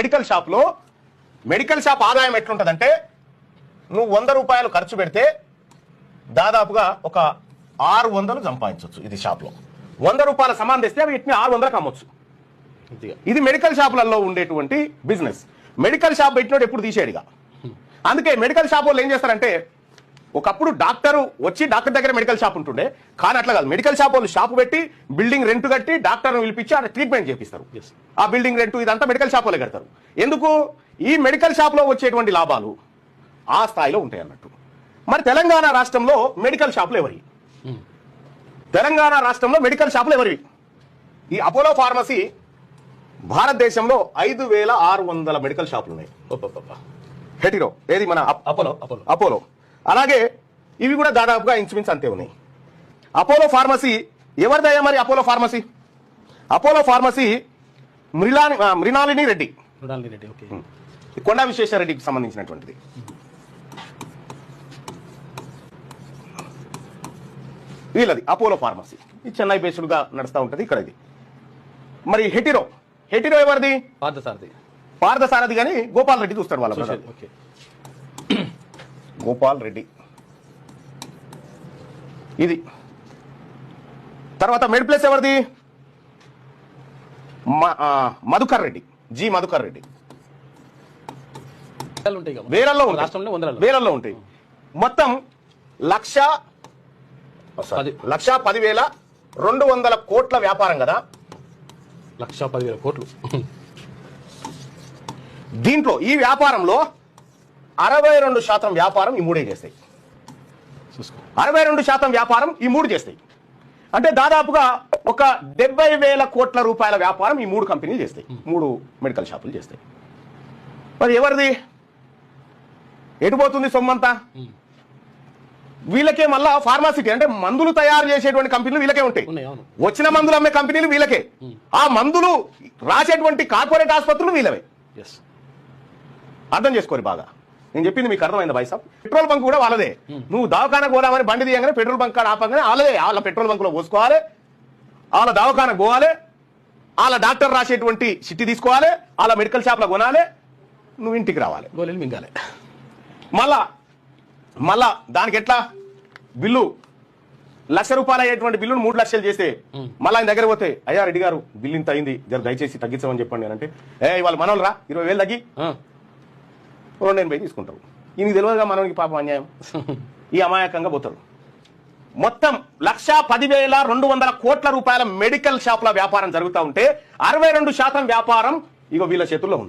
Medical షాప్లో medical shop ఆదాయం ఎట్లుంటుందంటే నువ్వు వంద రూపాయలు ఖర్చు పెడితే దాదాపుగా ఒక ఆరు వందలు సంపాదించవచ్చు ఇది షాప్లో వంద రూపాయల సమాన్ తెస్తే అవి వీటిని ఆరు వందలకు అమ్మొచ్చు. ఇది మెడికల్ షాపులలో ఉండేటువంటి బిజినెస్. మెడికల్ షాప్ పెట్టినోడు ఎప్పుడు తీసేడిగా అందుకే మెడికల్ షాప్ వాళ్ళు ఏం చేస్తారంటే ఒకప్పుడు డాక్టర్ వచ్చి డాక్టర్ దగ్గర మెడికల్ షాప్ ఉంటుండే. కానీ అట్లా కాదు. మెడికల్ షాప్ వాళ్ళు షాప్ పెట్టి బిల్డింగ్ రెంట్ కట్టి డాక్టర్ పిలిపించి ఆ ట్రీట్మెంట్ చేపిస్తారు. ఆ బిల్డింగ్ రెంట్ ఇదంతా మెడికల్ షాప్ వాళ్ళే కడతారు. ఎందుకు? ఈ మెడికల్ షాప్లో వచ్చేటువంటి లాభాలు ఆ స్థాయిలో ఉంటాయి అన్నట్టు. మరి తెలంగాణ రాష్ట్రంలో మెడికల్ షాపులు ఎవరి? తెలంగాణ రాష్ట్రంలో మెడికల్ షాపులు ఎవరివి ఈ అపోలో ఫార్మసీ భారతదేశంలో ఐదు వేల ఆరు వందల మెడికల్ షాపులు ఉన్నాయి. హెటిరో. ఏది మన అప్- అపోలో అపోలో. అపోలో. అలాగే ఇవి కూడా దాదాపుగా ఇంచుమించు అంతే ఉన్నాయి. అపోలో ఫార్మసీ ఎవరిదయ్యా మరి అపోలో ఫార్మసీ? అపోలో ఫార్మసీ మృలాని ఆ, మృణాలిని రెడ్డి. కొండా విశ్వేశ్వరరెడ్డికి సంబంధించినటువంటిది. వీళ్ళది అపోలో ఫార్మసీ. ఇది చెన్నై బేస్డ్గా నడుస్తూ ఉంటుంది ఇక్కడ ఇది మరి హెటిరో హెటిరో ఎవరిది? పార్థసారథి. పార్థసారథి కానీ గోపాల్ రెడ్డి చూస్తాడు వాళ్ళ గోపాల్ రెడ్డి. ఇది. తర్వాత మెడ్ ప్లేస్ ఎవరిది? మధుకర్ రెడ్డి. జి మధుకర్ రెడ్డి. వేలల్లో వేలల్లో ఉంటాయి. మొత్తం లక్ష. లక్ష పదివేల రెండు వందల కోట్ల వ్యాపారం కదా. లక్ష పదివేల కోట్లు. దీంట్లో ఈ వ్యాపారంలో అరవై రెండు శాతం వ్యాపారం ఈ మూడే చేస్తాయి. అరవై రెండు శాతం వ్యాపారం ఈ మూడు చేస్తాయి. అంటే దాదాపుగా ఒక డెబ్బై వేల కోట్ల రూపాయల వ్యాపారం ఈ మూడు కంపెనీలు చేస్తాయి. మూడు మెడికల్ షాపులు చేస్తాయి. మరి ఎవరిది? ఎటు పోతుంది సొమ్మంతా? వీళ్ళకే మళ్ళా ఫార్మాసిటీ అంటే మందులు తయారు చేసేటువంటి కంపెనీలు వీళ్ళకే ఉంటాయి. వచ్చిన మందులు అమ్మే కంపెనీలు వీళ్ళకే. ఆ మందులు రాసేటువంటి కార్పొరేట్ ఆసుపత్రులు వీళ్ళవే. అర్థం చేసుకోరు బాగా. నేను చెప్పింది మీకు అర్థమైంది బాయ్ సాబ్? పెట్రోల్ బంక్ కూడా వాళ్ళదే. నువ్వు దవాఖానకు పోదామని బండి తీయగానే పెట్రోల్ బంక్ కాడ ఆపగానే వాళ్ళదే. వాళ్ళ పెట్రోల్ బంక్లో పోసుకోవాలి. వాళ్ళ దవాఖానకు పోవాలి. వాళ్ళ డాక్టర్ రాసేటువంటి చిట్టి తీసుకోవాలి. వాళ్ళ మెడికల్ షాప్లో కొనాలి. నువ్వు ఇంటికి రావాలి. గోళీలు మింగాలి. మళ్ళా మళ్ళా దానికి ఎట్లా? బిల్లు. లక్ష రూపాయలు అయ్యేటువంటి బిల్లును మూడు లక్షలు చేస్తే మళ్ళీ ఆయన దగ్గర పోతే అయ్యా రెడ్డి గారు బిల్లు ఇంత అయింది. దయచేసి తగ్గించమని చెప్పండి అంటే ఏ ఇవాళ మనోళ్ళు రా. ఇరవై వేలు తగ్గి. రెండు ఎనభై తీసుకుంటారు ఈయనకి తెలియదుగా మనకి పాపం అన్యాయం? ఈ అమాయకంగా పోతారు మొత్తం లక్ష పదివేల రెండు వందల కోట్ల రూపాయల మెడికల్ షాపుల వ్యాపారం జరుగుతూ ఉంటే అరవై రెండు శాతం వ్యాపారం ఇగో వీళ్ళ చేతుల్లో ఉంది.